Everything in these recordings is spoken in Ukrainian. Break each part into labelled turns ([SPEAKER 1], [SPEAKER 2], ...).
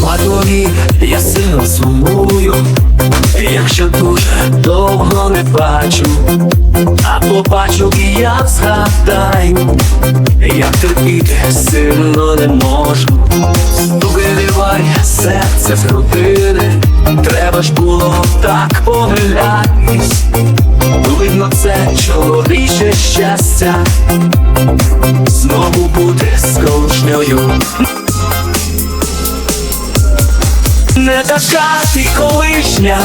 [SPEAKER 1] Матові я сильно сумую, якщо дуже довго не бачу, а побачу і я як терпіти сильно не можу. Виривай серце з грудини, треба ж було так помилятись. Видно, це чоловіче щастя, знову бути з. Не така ти колишня,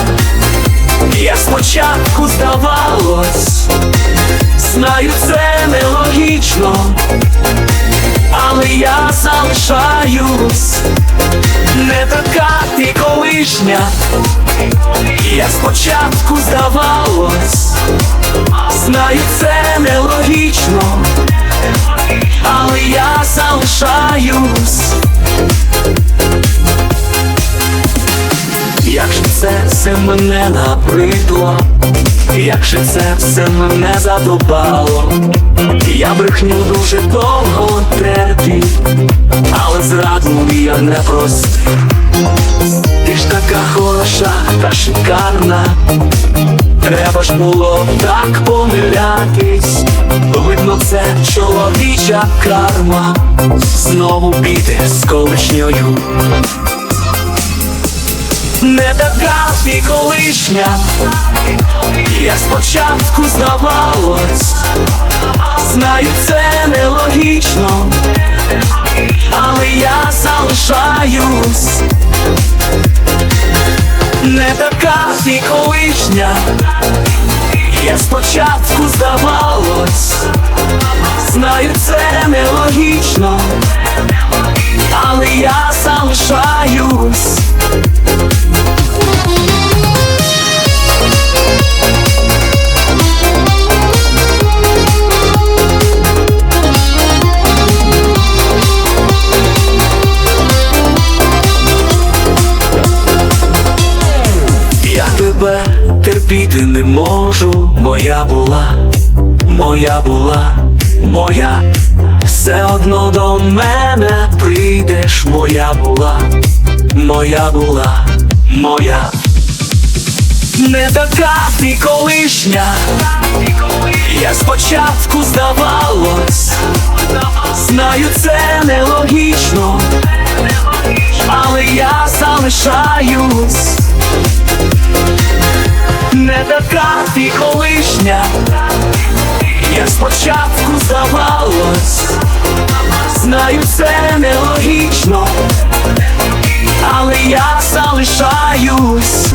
[SPEAKER 1] як спочатку здавалось, знаю, це нелогічно, але я залишаюсь, не така ти колишня, як спочатку здавалось, знаю, це нелогічно, але я залишаюсь. Як же це все мене набридло, як же це все мене задобало, я брехню дуже довго терпів, але зраду я не простив. Та шикарна, треба ж було так помилятись, видно, це чоловіча карма, знову піти з колишньою. Не така ти колишня, як спочатку здавалось, знаю, це нелогічно, не така і колишня, як спочатку здавалось, знаю, це нелогічно, але я залишаюсь. Я тебе терпіти не можу, моя була, моя була, моя, все одно до мене прийдеш, моя була, моя була, моя. Не така ти колишня, як спочатку здавалось, знаю, це нелогічно, але я залишаюсь така ти колишня, як спочатку здавалось, знаю все нелогічно, але я залишаюсь.